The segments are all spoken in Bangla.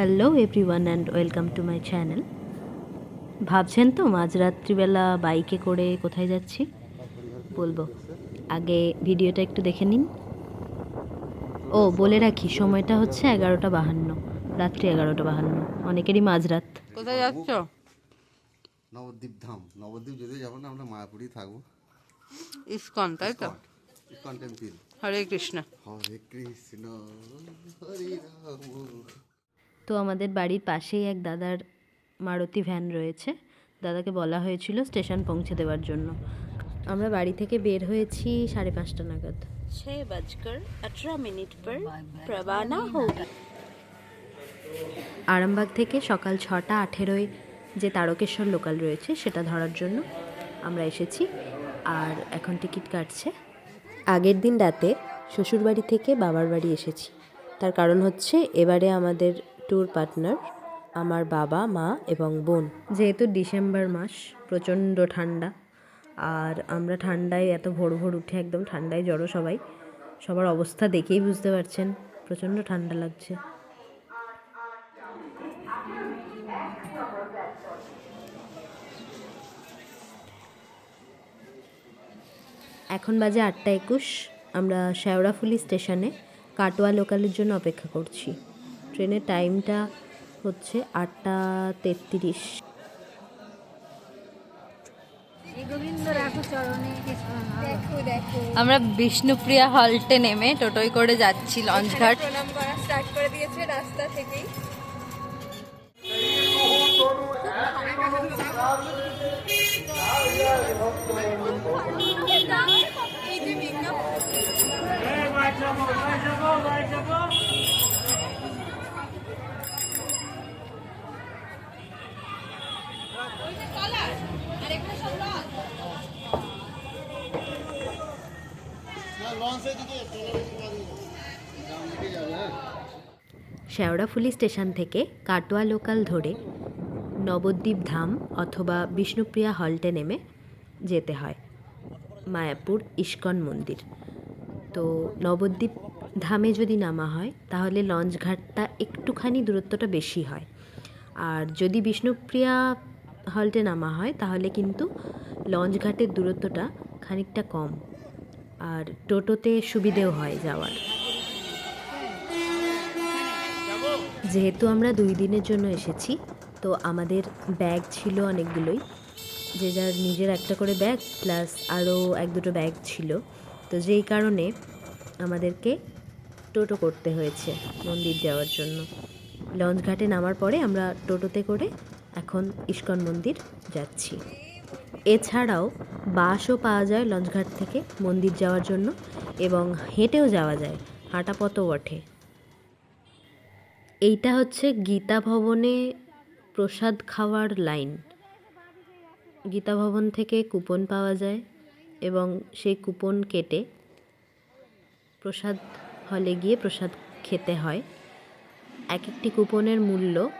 Hello everyone and welcome to my channel ভাবছেন তো মাঝরাত্রিবেলা বাইকে করে কোথায় যাচ্ছি? বলব। আগে ভিডিওটা একটু দেখে নিন। ও বলে রাখি সময়টা হচ্ছে এগারোটা বাহান্ন। রাত্রি এগারোটা বাহান্ন। অনেকেরই মাঝরাত। কোথায় যাচ্ছ? নবদ্বীপ ধাম। নবদ্বীপ যদি যাব না আমরা মায়াপুরেই থাকব। ইসকন তাই তো? ISKCON temple. হরে কৃষ্ণ। হরে কৃষ্ণ হরে রাম। তো আমাদের বাড়ির পাশেই এক দাদার মারুতি ভ্যান রয়েছে। দাদাকে বলা হয়েছিল স্টেশন পৌঁছে দেওয়ার জন্য। আমরা বাড়ি থেকে বের হয়েছি সাড়ে পাঁচটা নাগাদ। বাজকর মিনিট পর আরামবাগ থেকে সকাল ছটা আঠেরোয় যে তারকেশ্বর লোকাল রয়েছে সেটা ধরার জন্য আমরা এসেছি। আর এখন টিকিট কাটছে। আগের দিন রাতে শ্বশুরবাড়ি থেকে বাবার বাড়ি এসেছি। তার কারণ হচ্ছে এবারে আমাদের ট্যুর পার্টনার আমার বাবা, মা এবং বোন। যেহেতু ডিসেম্বর মাস, প্রচণ্ড ঠান্ডা, আর আমরা ঠান্ডায় এত ভোর ভোর উঠে একদম ঠান্ডায় জড়ো সবাই, সবার অবস্থা দেখেই বুঝতে পারছেন, প্রচণ্ড ঠান্ডা লাগছে। এখন বাজে আটটা একুশ, আমরা শেওড়াফুলি স্টেশনে কাটোয়া লোকালের জন্য অপেক্ষা করছি। ট্রেনের টাইমটা হচ্ছে আটটা তেত্রিশ। আমরা বিষ্ণুপ্রিয়া হল্টে নেমে টোটোয় করে যাচ্ছি লঞ্চঘাট। স্টার্ট করে দিয়েছে রাস্তা থেকেই। শেওড়াফুলি স্টেশন থেকে কাটোয়া লোকাল ধরে নবদ্বীপ ধাম অথবা বিষ্ণুপ্রিয়া হল্টে নেমে যেতে হয়। মায়াপুর ইস্কন মন্দির। তো নবদ্বীপ ধামে যদি নামা হয়, তাহলে লঞ্চ ঘাটটা একটুখানি দূরত্বটা বেশি হয়। আর যদি বিষ্ণুপ্রিয়া হল্টে নামা হয়, তাহলে কিন্তু লঞ্চ ঘাটের দূরত্বটা খানিকটা কম। আর টোটোতে সুবিধেও হয় যাওয়ার। যেহেতু আমরা দুই দিনের জন্য এসেছি, তো আমাদের ব্যাগ ছিল অনেকগুলোই। যে যার নিজের একটা করে ব্যাগ, প্লাস আরও এক দুটো ব্যাগ ছিল। তো যেই কারণে আমাদেরকে টোটো করতে হয়েছে মন্দির যাওয়ার জন্য। লঞ্চ ঘাটে নামার পরে আমরা টোটোতে করে এখন ইস্কন মন্দির যাচ্ছি। এছাড়াও বাসও পাওয়া যায় লঞ্চঘাট থেকে, মন্দির যাওয়ার জন্য এবং হেঁটেও যাওয়া যায়, হাঁটা পথও বটে। এইটা হচ্ছে গীতা ভবনে প্রসাদ খাওয়ার লাইন। গীতা ভবন থেকে কুপন পাওয়া যায় এবং সেই কুপন কেটে প্রসাদ হলে গিয়ে প্রসাদ খেতে হয়। এক একটি কুপনের মূল্য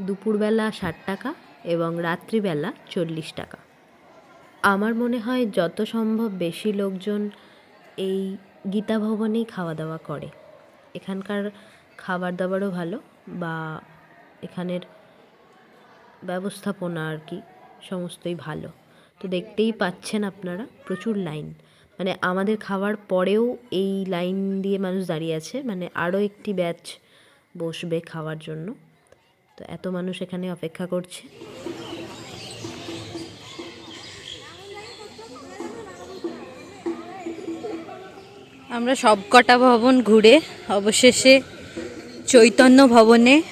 দুপুরবেলা ষাট টাকা এবং রাত্রিবেলা চল্লিশ টাকা। আমার মনে হয় যত সম্ভব বেশি লোকজন এই গীতা ভবনেই খাওয়া দাওয়া করে। এখানকার খাবার দাবারও ভালো বা এখানের ব্যবস্থাপনা আর কি সমস্তই ভালো। তো দেখতেই পাচ্ছেন আপনারা প্রচুর লাইন। মানে আমাদের খাওয়ার পরেও এই লাইন দিয়ে মানুষ দাঁড়িয়ে আছে। মানে আরও একটি ব্যাচ বসবে খাওয়ার জন্য। তো এত মানুষ এখানে অপেক্ষা করছে। আমরা সবকটা ভবন ঘুরে অবশেষে চৈতন্য ভবনে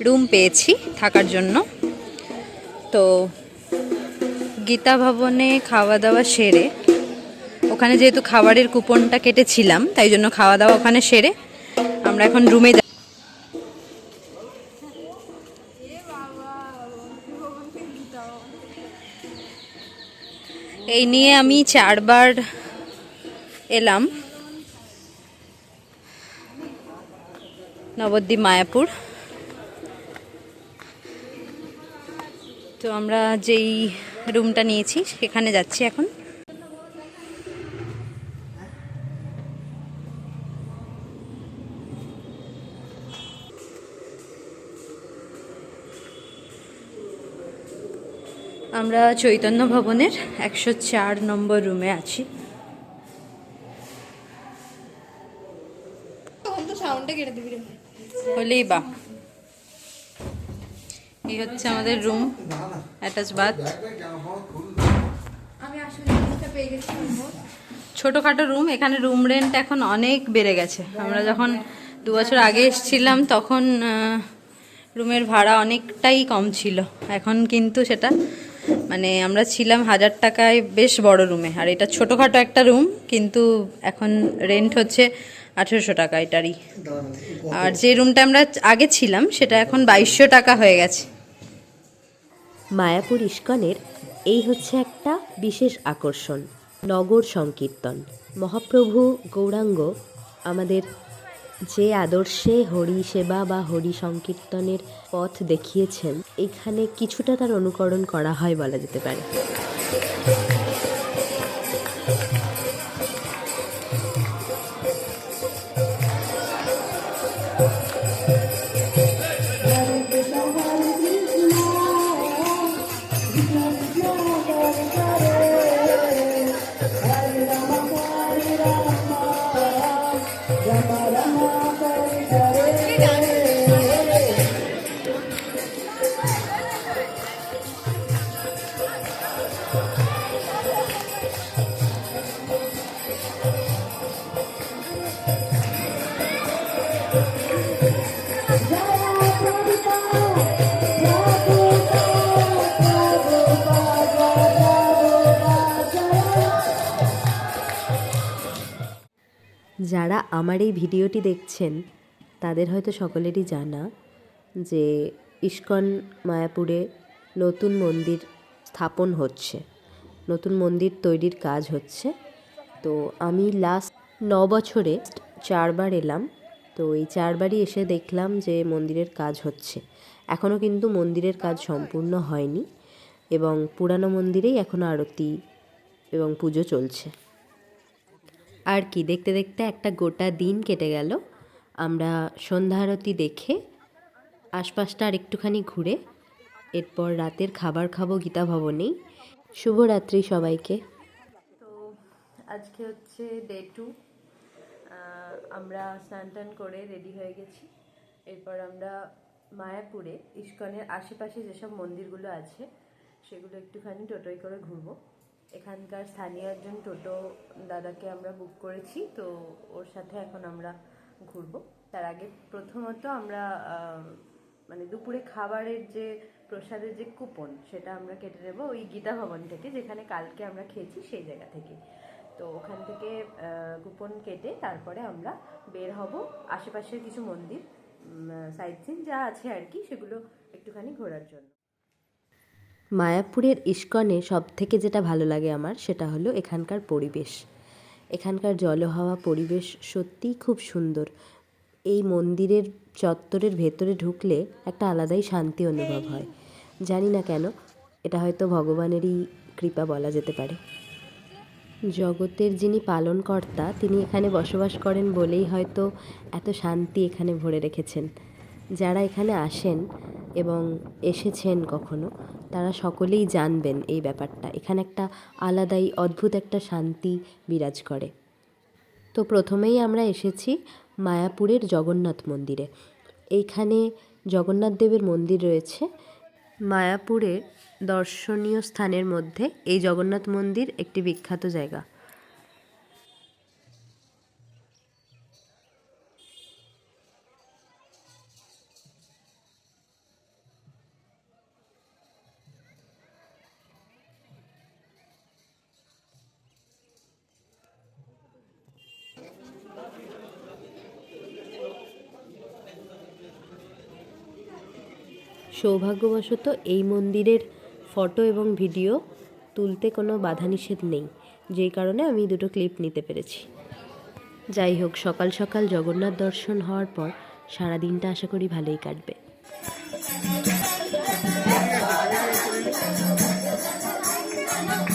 রুম পেয়েছি থাকার জন্য। তো গীতা ভবনে খাওয়া দাওয়া সেরে, ওখানে যেহেতু খাবারের কুপনটা কেটেছিলাম, তাই জন্য খাওয়া দাওয়া ওখানে সেরে আমরা এখন রুমে যা- এই নিয়ে আমি চারবার এলাম। নবদ্বীপ, মায়াপুর। তো আমরা যেই রুমটা নিয়েছি, সেখানে যাচ্ছি এখন। আমরা চৈতন্য ভবনের একশো চার নম্বর রুমে আছি। সাউন্ডটা কেটে দিবি হলেই বা। এই হচ্ছে আমাদের রুম অ্যাটাচ বাথ আমি আসলে জিনিসটা পেয়ে গেছি almost। ছোটোখাটো রুম এখানে রুম রেন্ট এখন অনেক বেড়ে গেছে। আমরা যখন দু বছর আগে এসেছিলাম তখন রুমের ভাড়া অনেকটাই কম ছিল। এখন কিন্তু সেটা মানে আমরা ছিলাম হাজার টাকায় বেশ বড় রুমে আর এটা ছোটোখাটো একটা রুম কিন্তু এখন রেন্ট হচ্ছে আঠেরোশো টাকা এটারই। আর যে রুমটা আমরা আগে ছিলাম সেটা এখন বাইশশো টাকা হয়ে গেছে। মায়াপুর ইস্কনের এই হচ্ছে একটা বিশেষ আকর্ষণ নগর সংকীর্তন। মহাপ্রভু গৌরাঙ্গ আমাদের যে আদর্শে হরি সেবা বা হরি সংকীর্তনের পথ দেখিয়েছেন এখানে কিছুটা তার অনুকরণ করা হয় বলা যেতে পারে। আমার এই ভিডিওটি দেখছেন, তাদের হয়তো সকলেরই জানা যে ইস্কন মায়াপুরে নতুন মন্দির স্থাপন হচ্ছে, নতুন মন্দির তৈরির কাজ হচ্ছে। তো আমি লাস্ট ন বছরে চারবার এলাম, তো এই চারবারই এসে দেখলাম যে মন্দিরের কাজ হচ্ছে। এখনও কিন্তু মন্দিরের কাজ সম্পূর্ণ হয়নি এবং পুরানো মন্দিরেই এখনও আরতি এবং পুজো চলছে। আর কি, দেখতে দেখতে একটা গোটা দিন কেটে গেল। আমরা সন্ধ্যা আরতি দেখে আশপাশটা আর একটুখানি ঘুরে এরপর রাতের খাবার খাব গীতা ভবনেই। শুভরাত্রি সবাইকে। তো আজকে হচ্ছে ডে টু আমরা স্নান টান করে রেডি হয়ে গেছি। এরপর আমরা মায়াপুরে, ইস্কনের আশেপাশে যেসব মন্দিরগুলো আছে, সেগুলো একটুখানি টোটোয় করে ঘুরবো। এখানকার স্থানীয় একজন টোটো দাদাকে আমরা বুক করেছি, তো ওর সাথে এখন আমরা ঘুরবো। তার আগে প্রথমত আমরা মানে দুপুরে খাবারের যে প্রসাদের যে কুপন সেটা আমরা কেটে নেব ওই গীতা ভবন থেকে, যেখানে কালকে আমরা খেয়েছি সেই জায়গা থেকে। তো ওখান থেকে কুপন কেটে তারপরে আমরা বের হব। আশেপাশের কিছু মন্দির সাইট সিন যা আছে আর কি, সেগুলো একটুখানি ঘোরার জন্য। মায়াপুরের ইস্কনে সব থেকে যেটা ভালো লাগে আমার, সেটা হলো এখানকার পরিবেশ। এখানকার জলহাওয়া পরিবেশ সত্যিই খুব সুন্দর। এই মন্দিরের চত্বরের ভেতরে ঢুকলে একটা আলাদাই শান্তি অনুভব হয়। জানি না কেন, এটা হয়তো ভগবানেরই কৃপা বলা যেতে পারে। জগতের যিনি পালনকর্তা, তিনি এখানে বসবাস করেন বলেই হয়তো এত শান্তি এখানে ভরে রেখেছেন। যারা এখানে আসেন এবং এসেছেন কখনো তারা সকলেই জানবেন এই ব্যাপারটা। এখানে একটা আলাদাই অদ্ভুত একটা শান্তি বিরাজ করে। তো প্রথমেই আমরা এসেছি মায়াপুরের জগন্নাথ মন্দিরে। এইখানে জগন্নাথ দেবের মন্দির রয়েছে। মায়াপুরের দর্শনীয় স্থানের মধ্যে এই জগন্নাথ মন্দির একটি বিখ্যাত জায়গা। সৌভাগ্যবশত এই মন্দিরের ফটো এবং ভিডিও তুলতে কোনো বাধা নিষেধ নেই। যেই কারণে আমি দুটো ক্লিপ নিতে পেরেছি। যাই হোক, সকাল সকাল জগন্নাথ দর্শন হওয়ার পর সারা দিনটা আশা করি ভালোই কাটবে। এইটাও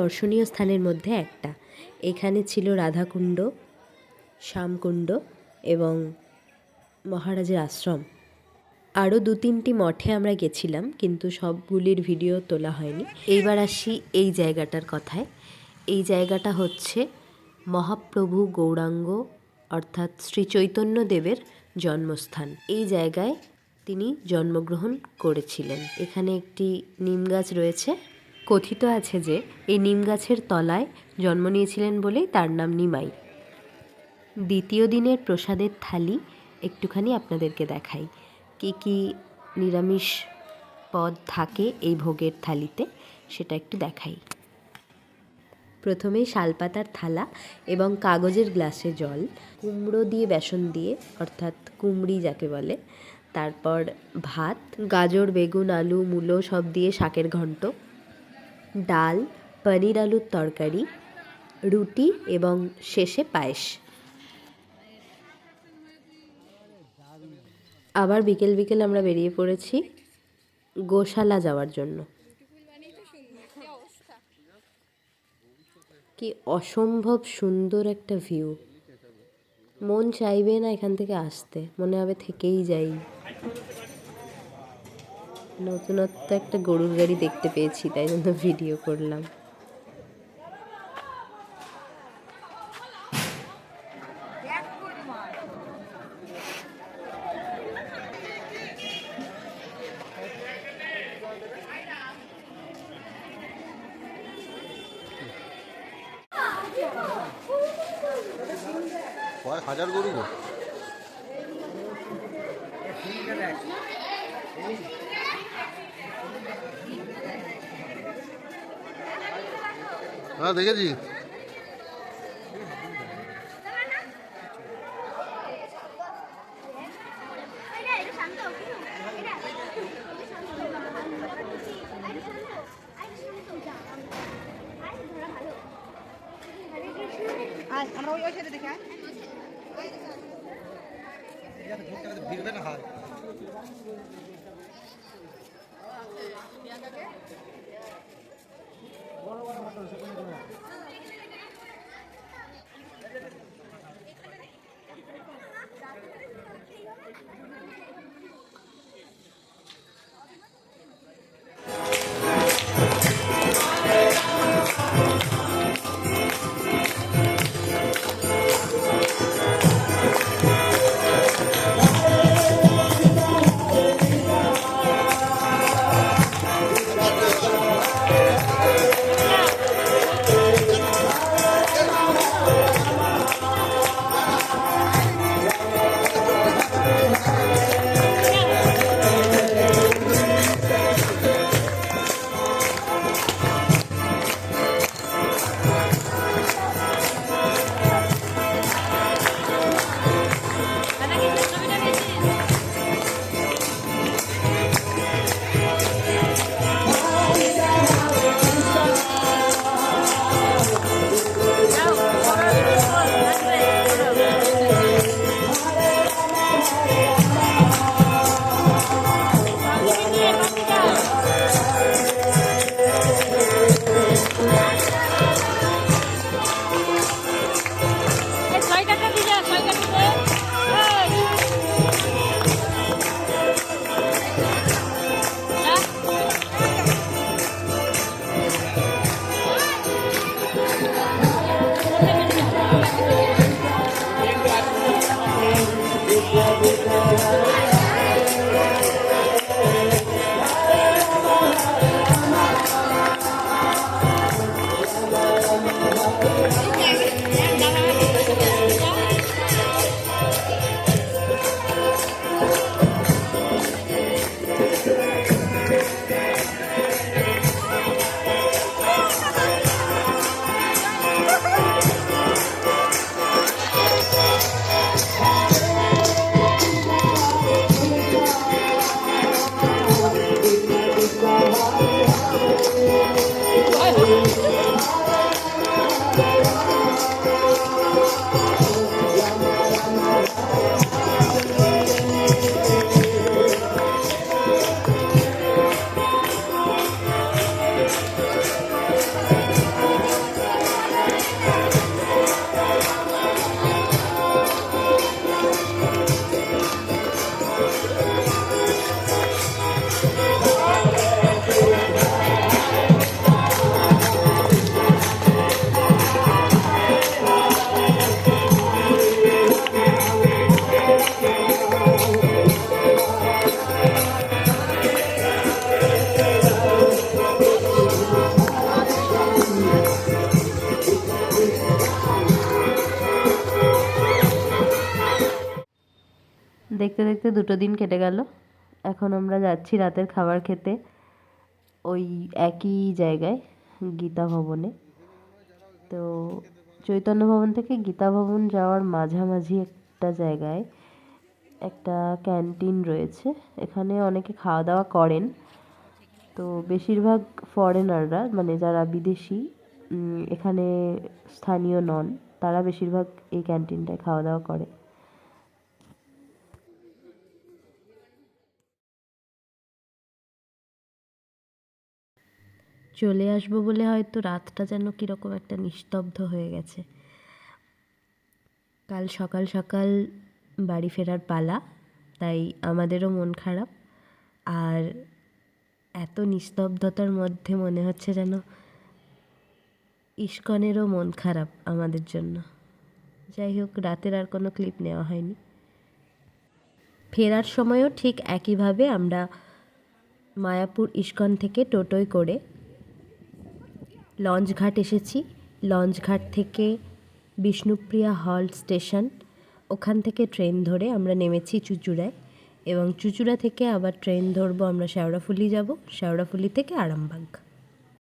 দর্শনীয় স্থানের মধ্যে একটা। এখানে ছিল রাধাকুণ্ড, শ্যামকুণ্ড এবং মহারাজের আশ্রম। আরও দু তিনটি মঠে আমরা গেছিলাম, কিন্তু সবগুলির ভিডিও তোলা হয়নি। এইবার আসি এই জায়গাটার কথায়। এই জায়গাটা হচ্ছে মহাপ্রভু গৌরাঙ্গ, অর্থাৎ শ্রী চৈতন্য দেবের জন্মস্থান। এই জায়গায় তিনি জন্মগ্রহণ করেছিলেন। এখানে একটি নিম গাছ রয়েছে। কথিত আছে যে, এই নিম গাছের তলায় জন্ম নিয়েছিলেন বলেই তার নাম নিমাই। দ্বিতীয় দিনের প্রসাদের থালি একটুখানি আপনাদেরকে দেখাই। কি কি নিরামিষ পদ থাকে এই ভোগের থালিতে, সেটা একটু দেখাই। প্রথমেই শালপাতার থালা এবং কাগজের গ্লাসে জল, কুমড়ো দিয়ে বেসন দিয়ে, অর্থাৎ কুমড়ি যাকে বলে। তারপর ভাত, গাজর, বেগুন, আলু, মূলো সব দিয়ে শাকের ঘন্ট। ডাল, পনির আলুর তরকারি, রুটি এবং শেষে পায়েস। আবার বিকেল বিকেল আমরা বেরিয়ে পড়েছি গোশালা যাওয়ার জন্য। কি অসম্ভব সুন্দর একটা ভিউ মন চাইবে না এখান থেকে আসতে, মনে হবে থেকেই যাই। নতুনত্ব একটা গরুর গাড়ি দেখতে পেয়েছি তাই জন্য ভিডিও করলাম কয়েক হাজার গরু গো হ্যাঁ দেখেছি। আমরা ওই ওই সাইডে দেখে ভিড়বে না হয় Yeah. দেখতে দুটো দিন কেটে গেল। এখন আমরা যাচ্ছি রাতের খাবার খেতে ওই একই জায়গায়, গীতা ভবনে। তো চৈতন্য ভবন থেকে গীতা ভবন যাওয়ার মাঝামাঝি একটা জায়গায় একটা ক্যান্টিন রয়েছে। এখানে অনেকে খাওয়া দাওয়া করেন। তো বেশিরভাগ ফরেনাররা মানে যারা বিদেশি এখানে স্থানীয় নন, তারা বেশিরভাগ এই ক্যান্টিনটায় খাওয়া দাওয়া করে। চলে আসব বলে হয়তো রাতটা যেন কীরকম একটা নিস্তব্ধ হয়ে গেছে। কাল সকাল সকাল বাড়ি ফেরার পালা, তাই আমাদেরও মন খারাপ। আর এত নিস্তব্ধতার মধ্যে মনে হচ্ছে যেন ইস্কনেরও মন খারাপ আমাদের জন্য। যাই হোক, রাতের আর কোনো ক্লিপ নেওয়া হয়নি। ফেরার সময়ও ঠিক একইভাবে আমরা মায়াপুর ইস্কন থেকে টোটোয় করে লঞ্চঘাট এসেছি। লঞ্চঘাট থেকে বিষ্ণুপ্রিয়া হল স্টেশন। ওখান থেকে ট্রেন ধরে আমরা নেমেছি চুচুড়ায় এবং চুচুড়া থেকে আবার ট্রেন ধরবো আমরা শেওড়াফুলি যাব। শেওড়াফুলি থেকে আরামবাগ।